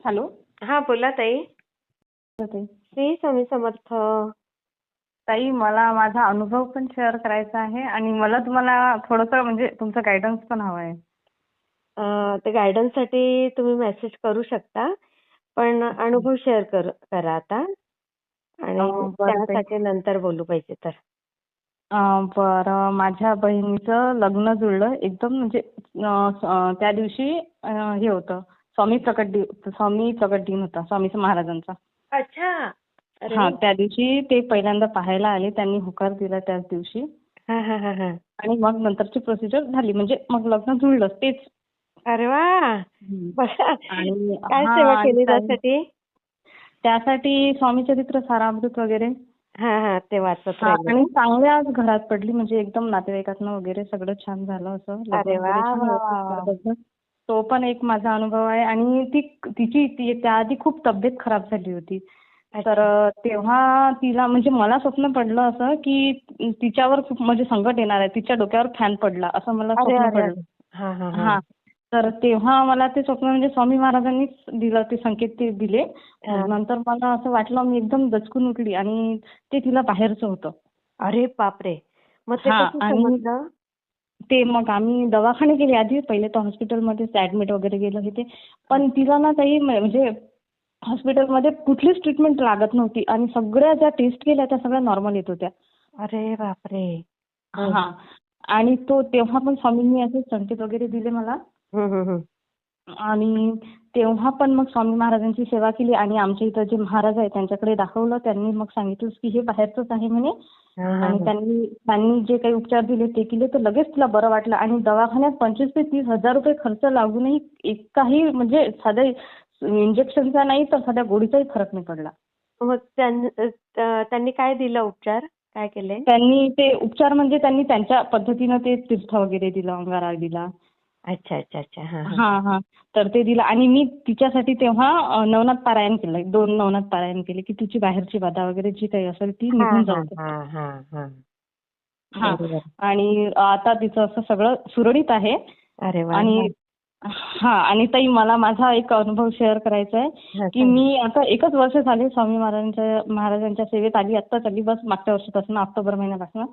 Hello? हा बोला ताई. ताई श्री स्वामी समर्थ. ताई मला माझा अनुभव पण शेअर करायचा आहे आणि मला तुम्हाला थोडंसं म्हणजे तुमचं गायडन्स पण हवं आहे. अं, ते गायडन्ससाठी तुम्ही मेसेज करू शकता पण अनुभव शेअर कर करा आता. आणि. त्यासाठी नंतर बोलू पाहिजे तर. अं, बरं. माझ्या बहिणीचं लग्न जुळलं. एकदम म्हणजे त्या दिवशी हे होतं. स्वामी प्रकट दिन स्वामी प्रकट दिन होता स्वामी महाराजांचा. अच्छा. हा त्या दिवशी ते पहिल्यांदा पाहायला आले त्यांनी होकार दिला त्याच दिवशी. हा हा हा हा. आणि मग नंतरची प्रोसिजर झाली म्हणजे मग लग्न जुळलं तेच. अरे वा. काय सेवा केली त्यासाठी? त्यासाठी स्वामी चरित्र सारामृत वगैरे. ते वाचत आणि चांगल्याच घरात पडली म्हणजे एकदम नातेवाईकातनं वगैरे सगळं छान झालं असं. तो पण एक माझा अनुभव आहे. आणि ती तिची ती त्याआधी खूप तब्येत खराब झाली होती. तर तेव्हा तिला म्हणजे मला स्वप्न पडलं असं की तिच्यावर खूप म्हणजे संकट येणार आहे. तिच्या डोक्यावर फॅन पडला असं मला स्वप्न पडलं. हा हा हा. हा. तर तेव्हा मला ते स्वप्न म्हणजे स्वामी महाराजांनीच दिलं ते संकेत ते दिले. नंतर मला असं वाटलं मी एकदम दचकून उठली आणि ते तिला बाहेरचं होतं. अरे बापरे. मग ते कसं समजलं? ते मग आम्ही दवाखाने गेले. आधी पहिले तर हॉस्पिटलमध्येच ऍडमिट वगैरे गेलं हे ते पण तिला ना काही म्हणजे हॉस्पिटलमध्ये कुठलीच ट्रीटमेंट लागत नव्हती. आणि सगळ्या ज्या टेस्ट केल्या त्या सगळ्या नॉर्मल येत होत्या. अरे बापरे. हा. आणि तो तेव्हा पण स्वामींनी असे संकेत वगैरे दिले मला. आणि तेव्हा पण मग स्वामी महाराजांची सेवा केली आणि आमच्या इथं जे महाराज आहे त्यांच्याकडे दाखवलं. त्यांनी मग सांगितलं की हे बाहेरचंच आहे म्हणे. आणि. त्यांनी त्यांनी जे काही उपचार दिले ते केले तर लगेच तिला बरं वाटलं. आणि दवाखान्यात पंचवीस ते तीस हजार रुपये खर्च लागूनही एकाही म्हणजे साध्या इंजेक्शनचा नाही तर साध्या गोळीचाही फरक नाही पडला. मग त्यांनी काय दिलं उपचार? काय केले? त्यांनी ते उपचार म्हणजे त्यांनी त्यांच्या पद्धतीनं ते तीर्थ वगैरे दिलं अंगारा दिला. अच्छा अच्छा अच्छा. हा हा. तर ते दिलं. आणि मी तिच्यासाठी तेव्हा नवनाथ पारायण केलं. दोन नवनाथ पारायण केले की तिची बाहेरची बाधा वगैरे जी काही असेल ती निघून जाऊ हा, हा, हा. हा. आणि आता तिचं असं सगळं सुरळीत आहे. आणि हा आणि ताई मला माझा एक अनुभव शेअर करायचा आहे की. मी आता एकच वर्ष झाले स्वामी महाराजांच्या महाराजांच्या सेवेत आली. आत्ताच आली बस मागच्या वर्षापासून ऑक्टोबर महिन्यापासून.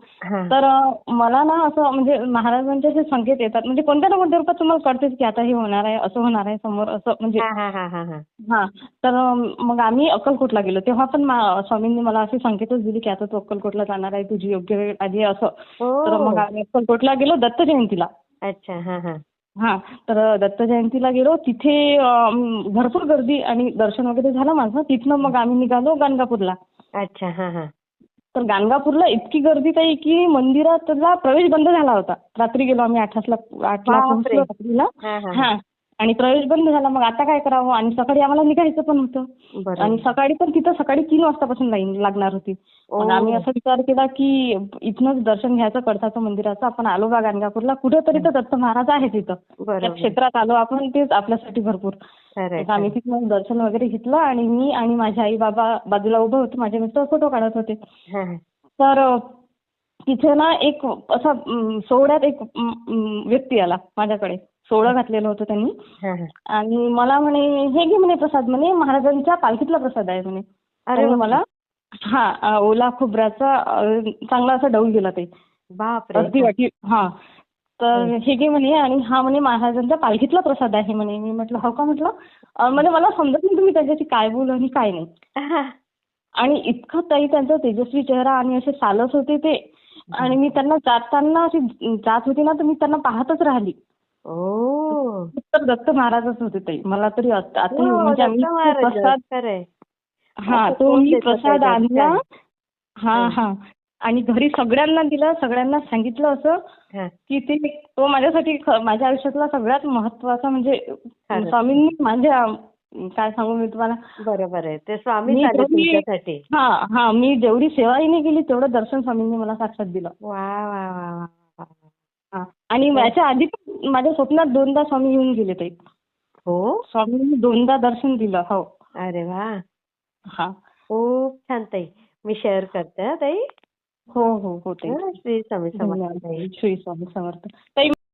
तर मला ना असं म्हणजे महाराजांचे जे संकेत येतात म्हणजे कोणत्या ना कोणत्या रूपात तुम्हाला कळतेच की आता हे होणार आहे असं होणार आहे समोर असं म्हणजे हा, तर मग आम्ही अक्कलकोटला गेलो. तेव्हा पण स्वामींनी मला असे संकेतच दिले की आता तू अक्कलकोटला जाणार आहे तुझी योग्य वेळ आली असं. तर मग आम्ही अक्कलकोटला गेलो दत्त जयंतीला. अच्छा हा तर दत्त जयंतीला गेलो. तिथे भरपूर गर्दी आणि दर्शन वगैरे झालं माझं. तिथनं मग आम्ही निघालो गाणगापूरला. अच्छा हा हा. तर गाणगापूरला इतकी गर्दी काही की मंदिरातला प्रवेश बंद झाला होता. रात्री गेलो आम्ही आठ वाजता आठला. पोहोचलो रात्रीला. हा. आणि प्रवेश बंद झाला मग आता काय करावं? आणि सकाळी आम्हाला निघायचं पण होतं. आणि सकाळी पण तिथं सकाळी तीन वाजतापासून लाईन लागणार होती. मग. आम्ही असा विचार केला की इथनंच दर्शन घ्यायचं कळसाचं मंदिराचं. आपण आलो बा गाणगापूरला. कुठेतरी तर दत्त महाराज आहे तिथं त्या क्षेत्रात आलो आपण तेच आपल्यासाठी भरपूर. आम्ही तिथनं दर्शन वगैरे घेतलं आणि मी आणि माझे आई बाबा बाजूला उभे होते. माझे मिस्टर फोटो काढत होते. तर तिथे ना एक असा सोहळ्यात एक व्यक्ती आला माझ्याकडे. सोहळं घातलेलं होतं त्यांनी. आणि मला म्हणे हे घे म्हणे प्रसाद म्हणे महाराजांच्या पालखीतला प्रसाद आहे म्हणे. अरे. मला हा ओला खोबऱ्याचा चांगला असा डौल दिला ते. अर्धी वाटी हा. तर हे घे म्हणे आणि हा म्हणे महाराजांच्या पालखीतला प्रसाद आहे म्हणे. मी म्हटलं हो का? म्हटलं अ, म्हणे मला समजत नाही तुम्ही त्याच्याशी काय बोल आणि काय नाही. आणि इतकं ताई त्यांचा तेजस्वी चेहरा आणि असे सालस होते ते. आणि मी त्यांना जाताना अशी जात होती ना तर मी त्यांना पाहतच राहिली. ओ तर दत्त महाराजच होते ताई मला तरी आत- हो, म्हणजे आम्ही प्रसाद खरंय हा तो मी प्रसाद? आणला हा हं. हा आणि घरी सगळ्यांना दिला सगळ्यांना सांगितलं असं हा. की ते तो माझ्यासाठी माझ्या आयुष्यातला सगळ्यात महत्त्वाचा म्हणजे. स्वामींनी माझ्या काय सांगू मी तुम्हाला बरोबर आहे ते स्वामी हा हा मी जेवढी सेवाही नाही केली तेवढं दर्शन स्वामींनी मला साक्षात दिलं वा वा वा. हा आणि याच्या आधी पण माझ्या स्वप्नात दोनदा स्वामी येऊन गेले ताई. हो? स्वामींनी दोनदा दर्शन दिलं हो. अरे वा. हा. खूप छान ताई. मी शेअर करते हा ताई. हो हो हो ताई. हं, श्री स्वामी समर्थ ताई. श्री स्वामी समर्थ. ताई